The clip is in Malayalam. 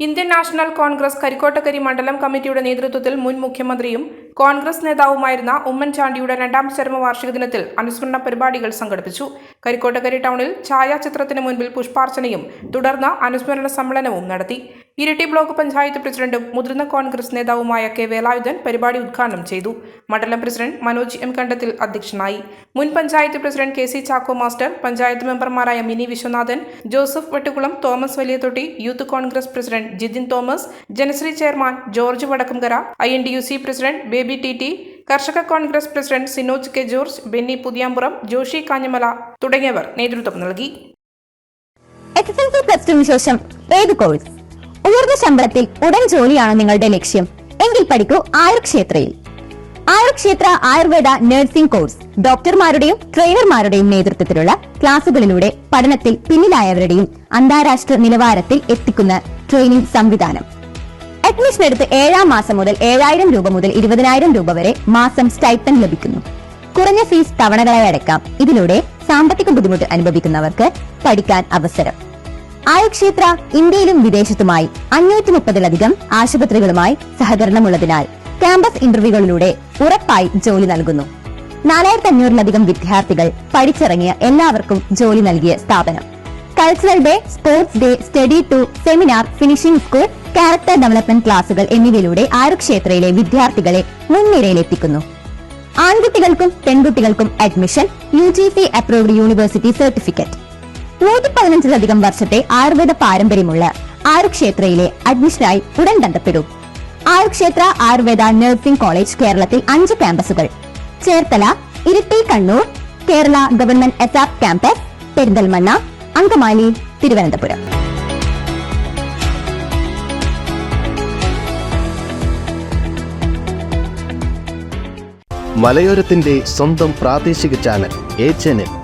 ഇന്ത്യൻ നാഷണൽ കോൺഗ്രസ് കരിക്കോട്ടക്കരി മണ്ഡലം കമ്മിറ്റിയുടെ നേതൃത്വത്തിൽ മുൻ മുഖ്യമന്ത്രിയും കോൺഗ്രസ് നേതാവുമായിരുന്ന ഉമ്മൻചാണ്ടിയുടെ രണ്ടാം ചരമവാർഷിക ദിനത്തിൽ അനുസ്മരണ പരിപാടികൾ സംഘടിപ്പിച്ചു. കരിക്കോട്ടക്കരി ടൗണിൽ ഛായാചിത്രത്തിന് മുൻപിൽ പുഷ്പാർച്ചനയും തുടർന്ന് അനുസ്മരണ സമ്മേളനവും നടത്തി. ഇരിട്ടി ബ്ലോക്ക് പഞ്ചായത്ത് പ്രസിഡന്റും മുതിർന്ന കോൺഗ്രസ് നേതാവുമായ കെ വേലായുധൻ പരിപാടി ഉദ്ഘാടനം ചെയ്തു. മണ്ഡലം പ്രസിഡന്റ് മനോജ് എം കണ്ടത്തിൽ അധ്യക്ഷനായി. മുൻ panchayat president K C Chacko master panchayat മെമ്പർമാരായ Mini Viswanathan Joseph Vettukulam Thomas Valiyathotti youth Congress president Jithin Thomas Janasree chairman George Vadakkumkara I N D U C president Baby T T കർഷക Congress president Sinoj K George Benny Puthiyampuram Joshy Kanjamala തുടങ്ങിയവർ നേതൃത്വം നൽകി. എസ് പ്ലസ് ടുവിന് ശേഷം ഏത് കോഴ്സ് ഉയർന്ന ശമ്പളത്തിൽ ഉടൻ ജോലിയാണ് നിങ്ങളുടെ ലക്ഷ്യം. എങ്കിൽ പഠിക്കൂ ആയുർക്ഷേത്രയിൽ. Ayurkshetra Ayurveda nursing course. ഡോക്ടർമാരുടെയും ട്രെയിനർമാരുടെയും നേതൃത്വത്തിലുള്ള ക്ലാസുകളിലൂടെ പഠനത്തിൽ പിന്നിലായവരുടെയും അന്താരാഷ്ട്ര നിലവാരത്തിൽ എത്തിക്കുന്ന ട്രെയിനിംഗ് സംവിധാനം. അഡ്മിഷൻ എടുത്ത് ഏഴാം മാസം മുതൽ ഏഴായിരം രൂപ മുതൽ ഇരുപതിനായിരം രൂപ വരെ മാസം സ്റ്റൈപ്പൻ ലഭിക്കുന്നു. കുറഞ്ഞ ഫീസ് തവണകളായി അടക്കാം. ഇതിലൂടെ സാമ്പത്തിക ബുദ്ധിമുട്ട് അനുഭവിക്കുന്നവർക്ക് പഠിക്കാൻ അവസരം. ആയുക്ഷേത്ര ഇന്ത്യയിലും വിദേശത്തുമായി അഞ്ഞൂറ്റി മുപ്പതിലധികം ആശുപത്രികളുമായി സഹകരണമുള്ളതിനാൽ ക്യാമ്പസ് ഇന്റർവ്യൂകളിലൂടെ ഉറപ്പായി ജോലി നൽകുന്നു. നാലായിരത്തി അഞ്ഞൂറിലധികം വിദ്യാർത്ഥികൾ പഠിച്ചിറങ്ങിയ എല്ലാവർക്കും ജോലി നൽകിയ സ്ഥാപനം. Cultural day sports day study tour seminar finishing school character development ക്ലാസുകൾ എന്നിവയിലൂടെ ആയുർക്ഷേത്രയിലെ വിദ്യാർത്ഥികളെ മുൻനിരയിലെത്തിക്കുന്നു. ആൺകുട്ടികൾക്കും പെൺകുട്ടികൾക്കും admission U G C approved university certificate നൂറ്റി പതിനഞ്ചിലധികം വർഷത്തെ ആയുർവേദ പാരമ്പര്യമുള്ള ആയുർക്ഷേത്രയിലെ അഡ്മിഷനായി ഉടൻ ബന്ധപ്പെടും. ആയുർക്ഷേത്ര ആയുർവേദ നഴ്സിംഗ് കോളേജ് കേരളത്തിൽ അഞ്ച് ക്യാമ്പസുകൾ. Cherthala Iritty Kannur Kerala government ASAP campus Perinthalmanna Angamaly Thiruvananthapuram. മലയോരത്തിന്റെ സ്വന്തം പ്രാദേശിക ചാനൽ എ ചാനൽ.